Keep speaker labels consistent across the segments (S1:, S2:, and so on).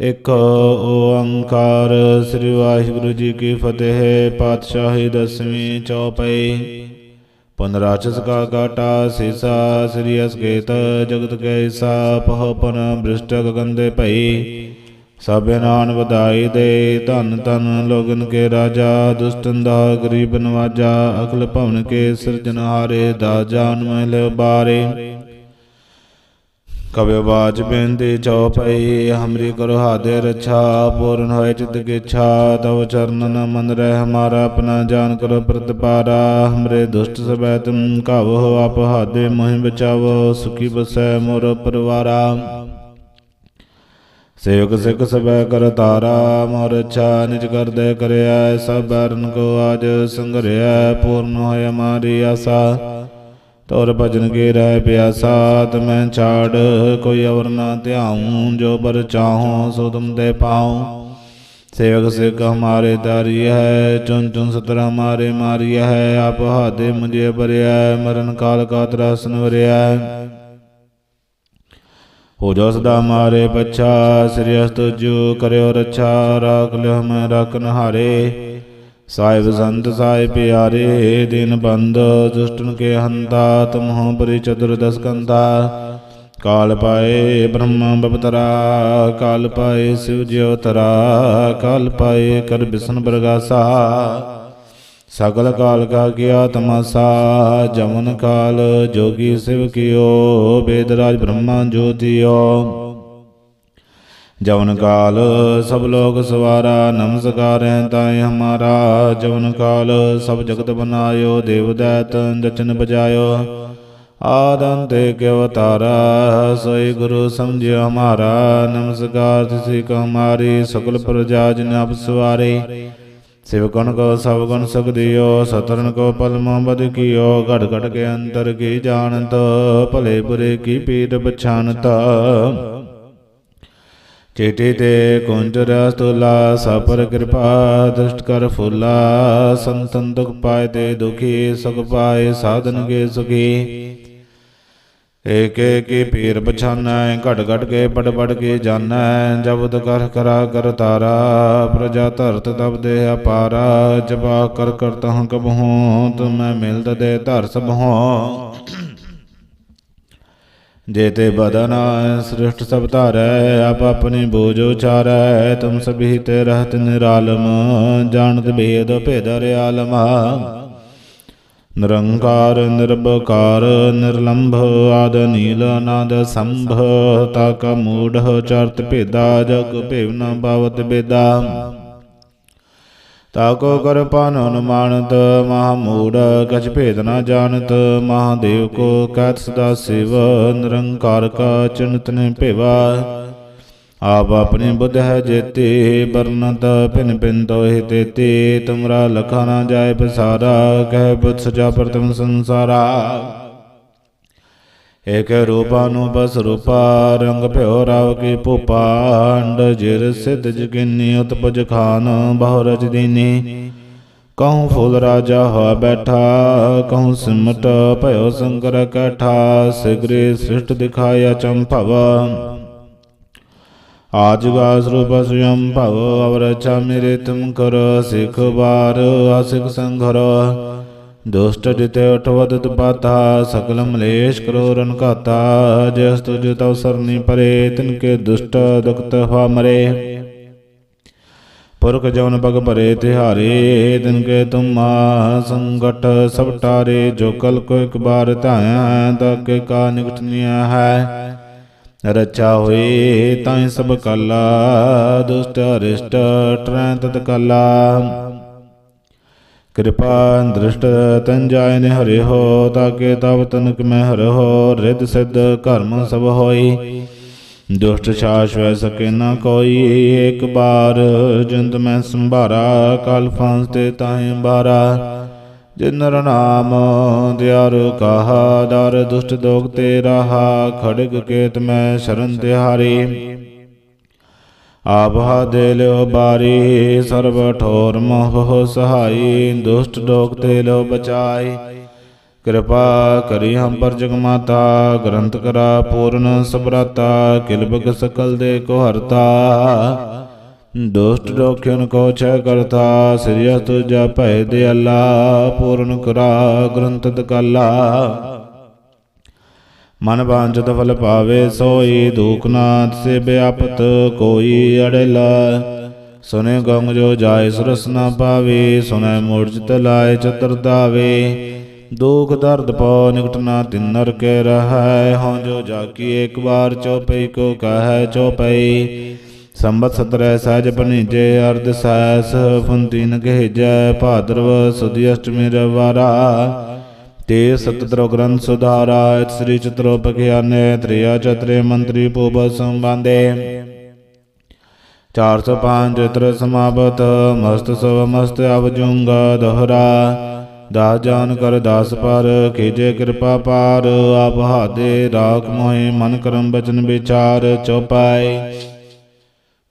S1: ਇਕ ਓੰਕਾਰ ਸ੍ਰੀ ਵਾਹਿਗੁਰੂ ਜੀ ਕੀ ਫਤਿਹ, ਪਾਤਸ਼ਾਹੀ ਦਸਵੀਂ ਚੌਪਈ। ਪੁਨਰਾਚਸ ਕਾ ਕਾਟਾ ਸੀਸਾ, ਸ੍ਰੀ ਅਸਕੇਤ ਜਗਤ ਕੈ ਈਸਾ ਪਹਪਨ ਬ੍ਰਿਸ਼ਟ ਗਗੰਦੇ ਭਈ। ਸਭੇ ਨਾਨ ਵਧਾਈ ਦੇ, ਧਨ ਧਨ ਲੋਗਨ ਕੇ ਰਾਜਾ, ਦੁਸ਼ਟਨ ਦਾ ਗਰੀਬ ਨਵਾਜਾ, ਅਕਲ ਭਵਨ ਕੇ ਸਿਰਜਨਹਾਰੇ ਦਾ ਜਾਨ ਮਹਿਲ ਬਾਰੇ। ਕਬਿ ਬਾਜ ਬੇਨਤੀ ਚਉਪਈ ਹਮਰੀ ਕਰੋ ਹਾਦੇ ਰੱਛਾ ਪੂਰਨ ਹੋਏ ਚਿਤ ਕੀ ਇੱਛਾ ਤਵ ਚਰਨਨ ਮਨ ਰਹਿ ਹਮਾਰਾ ਆਪਣਾ ਜਾਨ ਕਰੋ ਪ੍ਰਤਪਾਰਾ ਹਮਰੇ ਦੁਸ਼ਟ ਸਬੈ ਤੁਮ ਕਾਵੋ ਆਪ ਹਾਦੇ ਮੋਹਿ ਬਚਾਵੋ ਸੁਖੀ ਬਸੈ ਮੋਰ ਪਰਵਾਰਾ ਸੇਵਕ ਸਿੱਖ ਸਬੈ ਕਰ ਤਾਰਾ ਮੋਰ ਅੱਛਾ ਨਿਜ ਕਰਦੇ ਕਰਿਆ ਸਭ ਬਰਨ ਕੋ ਆਜ ਸੰਗਰਿਆ ਪੂਰਨ ਹੋਇ ਹਮਾਰੀ ਆਸਾ ਤੋਰ ਭਜਨ ਕੇ ਰਹਿ ਪਿਆਸਾ, ਤਮੈ ਛਾੜ, ਕੋਈ ਅਵਰ ਨਾ ਧਿਆਉ, ਜੋ ਬਰ ਚਾਹੋ ਸੋ ਤੁਮ ਦੇ ਪਾਉ। ਸੇਵਕ ਸਿੱਖ ਹਮਾਰੇ ਤਾਰੀ ਹੈ ਚੁਨ ਚੁਨ ਸਤਰ ਹਮਾਰੇ ਮਾਰੀ ਹੈ, ਆਪ ਹਾਦੇ ਮੁਝੇ ਬਰਿਆ ਮਰਨ ਕਾਲ ਕਾ ਤਰਾਸਨ ਵਰਿਆ। ਹੋ ਜੋ ਸਦਾ ਮਾਰੇ ਪਛਾ, ਸ੍ਰੀ ਅਸਤ ਜੋ ਕਰਿਓ ਰਛਾ, ਰਾਖ ਲਿਓ ਮੈਂ ਰਖਨ ਹਾਰੇ ਸਾਹਿਬ ਸੰਤ ਸਾਹਿਬ ਪਿਆਰੇ, ਦਿਨ ਬੰਦ, ਦੁਸ਼ਟਨ ਕੇ ਹੰਤਾ ਤੁਮਹੁ ਪਰੀ ਚਤੁਰ ਦਸ ਕੰਤਾ ਕਾਲ ਪਾਏ ਬ੍ਰਹਮ ਬਪਤਰਾ, ਕਾਲ ਪਾਏ ਸਿਵ ਜਿਉਤਰਾ ਕਾਲ ਪਾਏ ਕਰ ਬਿਸ਼ਨ ਬਰਗਾਸਾ। ਸਗਲ ਕਾਲ ਕਾ ਗਿਆ ਤਮਸ਼ਾ, ਜਮਨ ਕਾਲ ਜੋਗੀ ਸਿਵ ਕੀਓ ਬੇਦਰਾਜ ਬ੍ਰਹਮਾ ਜੋਤਿਓ। ਜਵਨ ਕਾਲ, ਸਭ ਲੋਕ ਸਵਾਰਾ, ਨਮਸਕਾਰੈ ਤਾਏ ਹਮਾਰਾ। ਜਵਨ ਕਾਲ, ਸਭ ਜਗਤ ਬਨਾਇਓ ਦੇਵ ਦੈਤ ਜਚਨ ਬਜਾਇਓ। ਆਦੰਤੇ ਕੇ ਅਵਤਾਰਾ ਸੋਈ ਗੁਰੂ ਸਮਝਿਓ ਹਮਾਰਾ। ਨਮਸਕਾਰ ਤਿਸੀ ਕੋ ਹਮਾਰੀ, ਸਕਲ ਪ੍ਰਜਾ ਜਿਨ ਆਪ ਸਵਾਰੇ। ਸਿਵ ਗੁਣ ਕੋ, ਸਭ ਗੁਣ ਸਗਦਿਓ ਸਤਰਨ ਕੋ ਪਲਮ ਬਦ ਕੀਓ। ਘਟ ਘਟ ਕੇ ਅੰਤਰ ਕੀ ਜਾਣਤ, ਭਲੇ ਬੁਰੇ ਕੀ ਪੀਰ ਪਛਾਨਤ ਚੇਟੇ ਤੇ ਕੁੰਜ ਰਸਤੁਲਾ ਸਪਰ ਕਿਰਪਾ, ਦ੍ਰਿਸ਼ਟ ਕਰ ਫੁਲਾ, ਸੰਤਨ ਦੁਖ ਪਾਏ ਤੇ ਦੁਖੀ, ਸੁਖ ਪਾਏ ਸਾਧਨ ਕੇ ਸੁਖੀ। ਏਕ ਏਕ ਪੀਰ ਪਛਾਨੈ ਘਟ ਘਟ ਕੇ ਪੜ ਪੜ ਕੇ ਜਾਣੈ ਜਬਦ ਕਰ ਕਰਾ ਕਰ ਤਾਰਾ, ਪ੍ਰਜਾ ਧਰਤ ਤਬ ਦੇ ਅਪਾਰਾ ਜਬਾ ਕਰ ਕਰਤਾ ਕਬਹੂ, ਤੁਮੈ ਮਿਲਦ ਦੇ ਧਰ ਸਭੋ ਜੇਤੇ ਬਦਨ ਸ੍ਰਿਸ਼ਟ ਸਭ ਧਾਰੈ, ਆਪ ਆਪਣੀ ਬੋਝ ਉਚਾਰੈ, ਤੁਮ ਸਭੀ ਤੇ ਰਹਤ ਨਿਰਾਲਮ, ਜਾਣਤ ਭੇਦ ਭੇਦ ਰਿਆਲਮ ਨਿਰੰਕਾਰ, ਨਿਰਭਕਾਰ, ਨਿਰਲੰਭ, ਆਦ ਨੀਲ, ਅਨਾਦ ਸੰਭ ਤਾਕ ਮੂਢ, ਚਰਤ ਭੇਦਾ, ਜਗ ਭੇਵ ਨ ਪਾਵਤ ਬੇਦਾ ਤਾਕੋ ਕਰ ਪਾਨ ਅਨੁਮਾਨਤ, ਮਹਾ ਮੂੜ ਕਛ ਭੇਦ ਨਾ ਜਾਣਤ, ਮਹਾਦੇਵ ਕੋ ਕਹਿਤ ਸਦਾ ਸਿਵ, ਨਿਰੰਕਾਰ ਕਾ ਚਿੰਤ ਨੇ ਭੇਵਾ। ਆਪ ਆਪਣੀ ਬੁੱਧ ਹੈ ਜੇਤੇ ਬਰਨਤ ਪਿਨ ਪਿਨ ਤੋਹਿ ਤੇਤੇ, ਤੁਮਰਾ ਲਖਾ ਨਾ ਜਾਏ ਪਸਾਰਾ, ਕਹਿ ਬੁੱਧ ਸਜਾ ਪ੍ਰਤਮ ਸੰਸਾਰਾ। ਏਕ ਰੂਪਾ ਨੂੰ ਬਸ ਰੂਪਾ, ਰੰਗ ਭਿਓ ਰਾਵ ਕੀ ਭੂਪਾ ਜਿਰ ਸਿਧ ਜਗਿਨੀ ਉਤਪਜ ਖਾਨ ਬਹੁ ਰਜ ਦੀਨੀ। ਕਹੂੰ ਫੂਲ ਰਾਜਾ ਹੋ ਬੈਠਾ, ਕਹੂੰ ਸਿਮਟ ਭਇਓ ਸੰਕਰ ਕਠਾ, ਸਿਗਰੇ ਸ੍ਰਿਸ਼ਟ ਦਿਖਾਇਆ ਚੰਭਵ ਆਜ ਗਾ ਰੂਪ ਸੁਯੰ ਭਵ ਅਵਰਚਾ ਮੇਰੇ ਤੁਮ ਕਰ, ਸਿਖ ਬਾਰ ਆਸਿਕ ਸੰਘਰ। ਦੁਸ਼ਟ ਜਿਤੇ ਉਠਵਦ ਪਾਤਾ, ਸਕਲ ਮਲੇਸ਼ ਕਰੋ ਰਨ ਘਾਤਾ ਜਿਸ ਤੁਜ ਤਉ ਸਰਨੀ ਪਰੇ, ਤਿਨ ਕੇ ਦੁਸ਼ਟ ਦੁਖਤ ਹਵਾ ਮਰੇ। ਪੁਰਖ ਜਵਨ ਪਗ ਭਰੇ ਤਿਹਾਰੇ, ਤਿਨ ਕੇ ਤੁਮਾ ਸੰਗਟ ਸਭ ਟਾਰੇ, ਜੋ ਕਲ ਕੋ ਇਕ ਬਾਰ ਧਾਇਆ ਤਕ ਕਾ ਨਿਕਟ ਹੈ। ਰਚਾ ਹੋਏ ਤਾਂ ਸਭ ਕਲਾ, ਦੁਸ਼ਟ ਅਰਿਸ਼ਟ ਟਰੈ ਤਤ ਕਾਲਾ। ਕਿਰਪਾ ਦ੍ਰਿਸ਼ਟ ਤਨ ਜਾਇ ਨੇ ਹਰਿ ਹੋ, ਤਾਕੇ ਤਬ ਤਨਕ ਮੈਂ ਹਰ ਹੋ ਰਿਦ ਸਿਧ ਕਰਮ ਸਭ ਹੋਈ। ਦੁਸ਼ਟ ਛਾਸ਼ ਵੈ ਸਕੇ ਨਾ ਕੋਈ ਇੱਕ ਬਾਰ ਜਿੰਦ ਮੈਂ ਸੰਭਾਰਾ, ਕਲ ਫਾਂਸ ਤੇ ਤਾਹੇ ਬਾਰਾ ਜਿਨਰ ਨਾਮ ਦਿਆਰ ਕਹਾ, ਦਰ ਦੁਸ਼ਟ ਦੋਗ ਤੇ ਰਹਾ ਖੜਗ ਕੇਤ ਮੈਂ ਸ਼ਰਨ ਤਿਹਾਰੀ। ਆਪ ਦੇ ਲਿਓ ਬਾਰੀ, ਸਰਬ ਠੋਰ ਮੋਹ ਸਹਾਈ, ਦੁਸ਼ਟ ਦੋਗ ਤੇ ਲਿਓ ਬਚਾਈ। ਕਿਰਪਾ ਕਰੀ ਹਮ ਪਰ ਜਗਮਾਤਾ ਗ੍ਰੰਥ ਕਰਾ ਪੂਰਨ ਸਬਰਾਤਾ ਕਿਲਬਗ ਸਕਲ ਦੇ ਕੋ ਹਰਤਾ। ਦੁਸ਼ਟ ਦੋਖਿਨ ਕੋ ਛੈ ਕਰਤਾ, ਸਿਰਿਆ ਤੁਜਾ ਭੈ ਦੇ ਅੱਲਾ ਪੂਰਨ ਕਰਾ ਗ੍ਰੰਥ ਦਕਾਲਾ। ਮਨ ਬਾਂਝਤ ਫਲ ਪਾਵੇ ਸੋਈ ਦੂਖਨਾਥ ਸੇ ਬਿਆਪਤ ਕੋਈ ਅੜੇਲਾ। ਸੁਨੇ ਗੰਗ ਜੋ ਜਾਏ ਸੁਰਸ ਨਾ ਪਾਵੇ, ਸੁਨੇ ਮੂਰਜਤ ਲਾਏ ਚਤਰ ਦਾਵੇ ਦੁਖ ਦਰਦ ਪਉ ਨਿਕਟ ਨਾ ਤਿੰਨਰ ਕੇ ਰਹੈ, ਹਉ ਜੋ ਜਾਕੀ ਇੱਕ ਵਾਰ ਚੋਪਈ ਕੋ ਕਹੈ ਚੋਪਈ। ਸੰਬਤ ਸਤਰੈ ਸਹਿਜ ਬਨੀਜੇ ਅਰਧ ਸੈਸ ਫੁੰਤੀਨ ਗਹਿਜੈ ਭਾਦਰਵ ਸੁਦੀ ਅਸ਼ਟਮੀ ਰਵਾਰਾ। ਤੇ ਸਤਿਤ੍ਰੋ ਗ੍ਰੰਥ ਸੁਧਾਰਾ ਸ੍ਰੀ ਚਤਰੋ ਪਖਿਆਨੇ ਤ੍ਰਿਆ ਚਤਰੇ ਮੰਤਰੀ ਪੂਬ ਸੰਬੰਦੇ 405 ਇਤਰ ਸਮਾਪਤ ਮਸਤ ਸਵ ਮਸਤ ਅਵਜੁੰਗ ਦੋਹਰਾ ਦਾਸ ਜਾਨ ਕਰ ਦਾਸ ਪਰ ਕੀਜੇ ਕਿਰਪਾ ਪਾਰ ਆਪ ਹਾਦੇ ਰਾਖ ਮੋਹਿ ਮਨ ਕਰਮ ਬਚਨ ਵਿਚਾਰ ਚਉਪਾਈ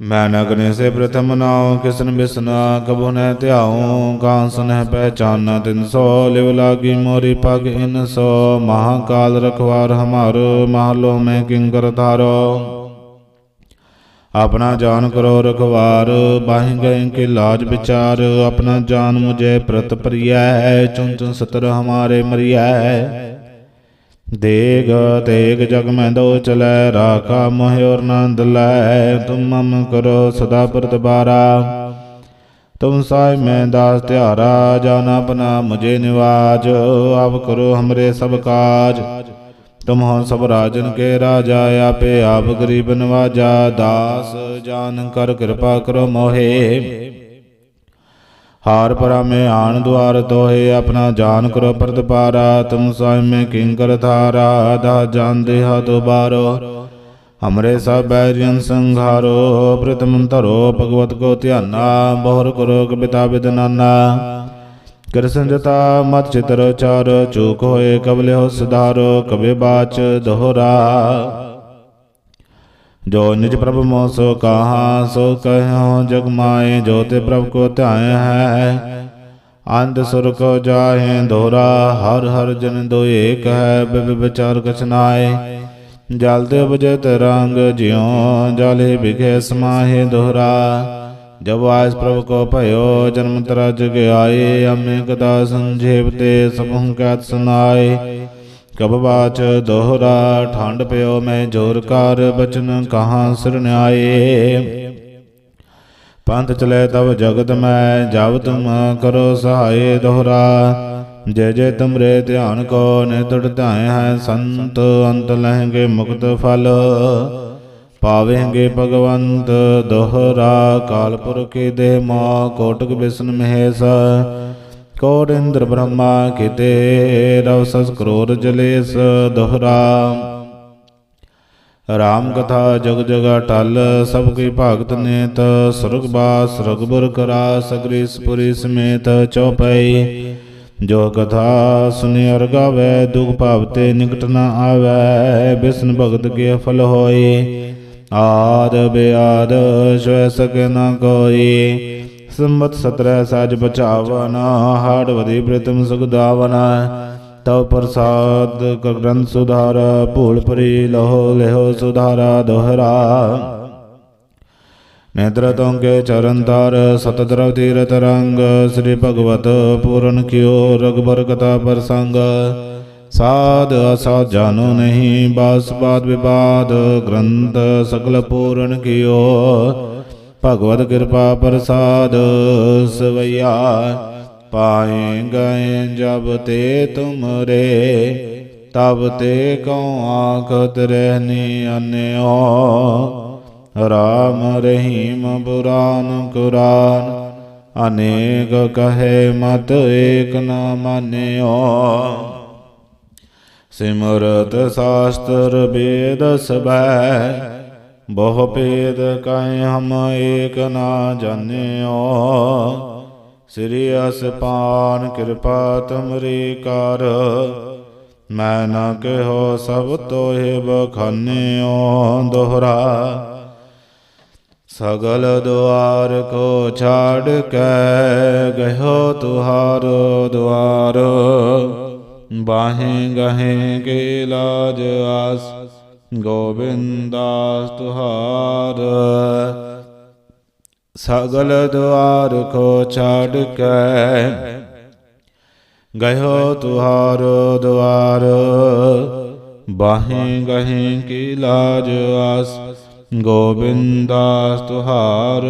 S1: ਮੈਂ ਨਗਨੇ ਸੇ ਪ੍ਰਥਮ ਨਾਉ ਕਿਸਨ ਬਿਸਨਾ ਕਬੁ ਨ ਧਿਆਉ ਕਾਂ ਸੁਨਹਿ ਪਹਿਚਾਨਾ ਤਿਨ ਸੋ ਲਿਵ ਲਾਗੀ ਮੋਰੀ ਪਗ ਇਨ ਸੋ ਮਹਾਕਾਲ ਰਖਵਾਰ ਹਮਾਰੋ ਮਹਲੋ ਮੈਂ ਕਿੰਕਰ ਧਾਰੋ। ਆਪਣਾ ਜਾਨ ਕਰੋ ਰਖਵਾਰ ਬਾਹਿ ਗਏ ਕੇ ਲਾਜ ਵਿਚਾਰ ਆਪਣਾ ਜਾਨ ਮੁਝੇ ਪ੍ਰਤ ਚੁਨ ਸਤਰ ਹਮਾਰੇ ਮਰਿਐ। ਦੇਗ, ਤੇਗ ਜਗ ਮੈਂ ਦੋ ਚਲੈ ਰਾਖਾ ਮੋਹਿ ਔਰ ਨੰਦ ਲੈ। ਤੁਮ ਮਮ ਕਰੋ ਸਦਾ ਪ੍ਰਤਬਾਰਾ ਤੁਮ ਸਾਇ ਮੈਂ ਦਾਸ ਤਿਹਾਰਾ ਜਾਨ ਆਪਣਾ ਮੁਝੇ ਨਿਵਾਜ। ਆਪ ਕਰੋ ਹਮਰੇ ਸਭ ਕਾਜ। ਤੁਮ ਹੋ ਸਭ ਰਾਜਨ ਕੇ ਰਾਜਾ, ਆਪੇ ਆਪ ਗਰੀਬ ਨਵਾਜਾ। ਦਾਸ ਜਾਨ ਕਰ ਕਿਰਪਾ ਕਰੋ ਮੋਹੇ। ਹਾਰ ਪਰਾ ਮੈਂ ਆਣ ਦੁਆਰ ਤੋਹੇ, ਆਪਣਾ ਜਾਨ ਕਰੋ ਪ੍ਰਤਪਾਰਾ, ਤੁਮ ਸਾਇ ਮੈਂ ਕਿੰਕਰ ਥਾਰਾ ਦਾ ਜਾਂਦੇ ਹਾ ਦੁਬਾਰੋ ਹਮਰੇ ਸਭ ਬੈਰਿਯਨ ਸੰਘਾਰੋ, ਪ੍ਰਤਮ ਧਰੋ, ਭਗਵਤ ਕੋ ਧਿਆਨਾ, ਬਹੁਰ ਕਰੋ ਕਵਿਤਾ ਬਿਦਨਾਨਾ ਕਰ ਸੰਜਤਾ ਮਤ ਚਿਤਰ ਚਾਰ, ਚੂਕ ਹੋਏ ਕਬਲੇ ਹੋ ਸੁਧਾਰੋ ਕਬੇ ਬਾਚ ਦੋਹਰਾ। ਜੋ ਨਿਜ ਪ੍ਰਭ ਮੋ ਸੋ ਕਹਾ, ਸੋ ਕਹਿਓ ਜਗ ਮਾਏ, ਜੋ ਤੇ ਪ੍ਰਭ ਕੋ ਧਿਆਏ ਹੈ। ਅੰਧ ਸੁਰ ਕੋ ਜਾਹੇ ਦੋਹਰਾ ਹਰ ਹਰ ਜਨ ਦੋ ਏਕ ਹੈ ਬਿਬ ਵਿਚਾਰ ਕਛ ਜਲ ਦੇ ਬਜੇ ਤਰੰਗ, ਜਿਉ ਜਲੇ ਬਿਖੇ ਸਮਾਹੇ ਦੋਹਰਾ ਜਬ ਆਇਸ ਪ੍ਰਭ ਕੋ ਭਇਓ, ਜਨਮ ਤਰਾ ਜਗ ਆਏ ਅਮੇ ਕਦਾ ਸੰਜੇਵ ਤੇ ਸਭੰ ਕਤ ਸੁਨਾਏ। ਕਬ ਦੋਹਰਾ ਠੰਡ ਪਿਓ ਮੈਂ ਜੋਰ ਕਰ ਬਚਨ ਕਹਾਂ ਸਰਣਾਏ ਪੰਥ ਚਲੇ ਤਬ ਜਗਤ ਮੈਂ ਜਬ ਤੁਮ ਕਰੋ ਸਹਾਏ ਦੋਹਰਾ। ਜੇ ਜੇ ਤੁਮਰੇ ਧਿਆਨ ਕੋ ਨਿਤੜ ਧਾਇ ਹੈ ਸੰਤ, ਅੰਤ ਲਹਿਗੇ ਮੁਕਤ ਫਲ। ਪਾਵੇਂਗੇ ਭਗਵੰਤ ਦੋਹਰਾ ਕਾਲਪੁਰ ਕਾਲਪੁਰਖੀ ਦੇ ਮਾ ਕੋਟਕ ਬਿਸ਼ਨ ਮਹੇਸ਼। ਕੋਟ ਇੰਦਰ ਬ੍ਰਹਮਾ ਕਿਤੇ, ਰਵ ਸਸ ਕਰੋਰ ਜਲੇਸ ਦੋਹਰਾ। ਰਾਮ ਕਥਾ ਜਗ ਜਗਾ ਟਲ, ਸਭ ਕੀ ਭਗਤ ਨੇਤ, ਸੁਰਗ ਬਾਸ ਰਗਬਰ ਕਰਾ, ਸਗਰੀ ਸਪੁਰੀ ਸਮੇਤ ਚਉਪਈ। ਜੋ ਕਥਾ ਸੁਨੇ ਅਰ ਗਾਵੇ, ਦੁਖ ਭਾਵਤੇ ਨਿਕਟ ਨ ਆਵੇ, ਬਿਸ਼ਨ ਭਗਤ ਕੇ ਫਲ ਹੋਈ। ਆਦ ਬਿਆਦ, ਸਵੈ ਸਕੇ ਨ ਕੋਈ। ਸੰਮਤ ਸਤਰੈ ਸਾਜ ਬਚਾਵਨ ਹਾੜ ਵਦੀ ਪ੍ਰਿਤਮ ਸੁਖਦਾਵਨ ਤਉ ਪ੍ਰਸਾਦ ਗ੍ਰੰਥ ਸੁਧਾਰ, ਭੂਲ ਪਰੀ ਲਹੋ ਲਿਹੋ ਸੁਧਾਰਾ ਦੋਹਰਾ। ਨੇਤਰ ਤੋਂਕੇ ਚਰਨ ਤਾਰ ਸਤ ਦਰਵ ਤੀਰਤ ਰੰਗ, ਸ੍ਰੀ ਭਗਵਤ ਪੂਰਨ ਕਿਓ ਰਗਬਰ ਕਥਾ ਪ੍ਰਸੰਗ। ਸਾਧ ਅਸਾਧ ਜਾਨੋ ਨਹੀਂ, ਬਾਸ ਬਾਦ ਵਿਵਾਦ ਗ੍ਰੰਥ ਸਗਲ ਪੂਰਨ ਕਿਓ। ਭਗਵਤ ਕਿਰਪਾ ਪ੍ਰਸਾਦ, ਸਵਈਆ ਪਾਏ ਗਏ ਜਬ ਤੇ ਤੁਮਰੇ, ਤਬ ਤੇ ਕਉ ਆਖਤ ਰਹਿਨੀ ਅਨਿਓ। ਰਾਮ ਰਹੀਮ ਬੁਰਾਨ ਕੁਰਾਨ, ਅਨੇਕ ਕਹੇ ਮਤ ਏਕ ਨ ਮਾਨਿਓ। ਸਿਮਰਤ ਸ਼ਾਸਤਰ ਵੇਦ ਸਬੈ ਬਹੁ ਭੇਦ ਕਾਇ ਹਮ ਏਕ ਨਾ ਜਾਣਿਓ। ਸ੍ਰੀ ਅਸਪਾਨ ਕਿਰਪਾ ਤੁਮਰੀ ਕਰ। ਮੈਂ ਨਾ ਕਹਿਓ ਸਭ ਤੋਹਿ ਬਖਾਨਿਓ ਦੋਹਰਾ। ਸਗਲ ਦੁਆਰ ਕੋ ਛਾੜ ਕੇ ਗਇਓ ਤੁਹਾਰੋ ਦੁਆਰ। ਬਾਹੇ ਗਹੇ ਕੇ ਲਾਜ ਆਸ ਗੋਬਿੰਦਾਸ ਤੁਹਾਰ। ਸਗਲ ਦੁਆਰ ਕੋ ਛਾੜ ਕੇ ਗਇਓ ਤੁਹਾਰ ਦੁਆਰ। ਬਾਹੇ ਗਹੇ ਕੀ ਲਾਜ ਆਸ, ਗੋਬਿੰਦਾਸ ਤੁਹਾਰ।